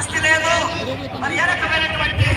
పరిస్థితి లేదు. మరి ఏ రకమైనటువంటి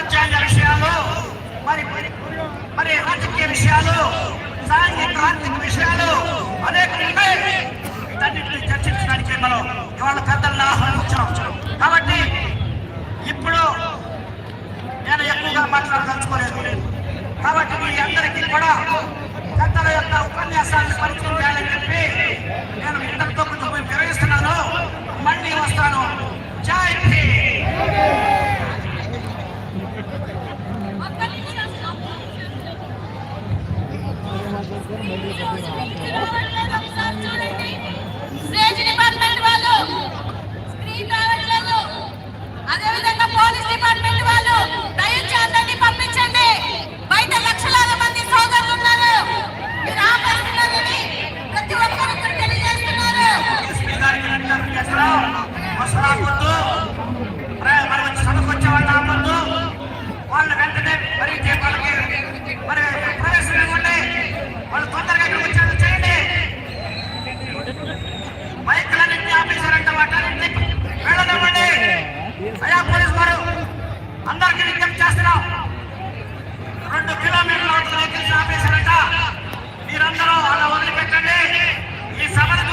రాజ్యాంగ విషయాలు మరి మరి రాజకీయ విషయాలు సాంఘిక ఆర్థిక విషయాలు అనేక అన్నింటినీ చర్చించడానికి మనం ఇవాళ పెద్దలను ఆహ్వానించాం కాబట్టి ఇప్పుడు నేను ఎక్కువగా మాట్లాడదలుచుకోలేదు. కాబట్టి మీ అందరికీ కూడా పెద్దల యొక్క ఉపన్యాసం డిపార్ట్మెంట్ వాళ్ళు అదేవిధంగా పోలీస్ డిపార్ట్మెంట్ వాళ్ళు ఆపేశారట. మీరందరూ అలా వదిలిపెట్టండి. ఈ సమస్య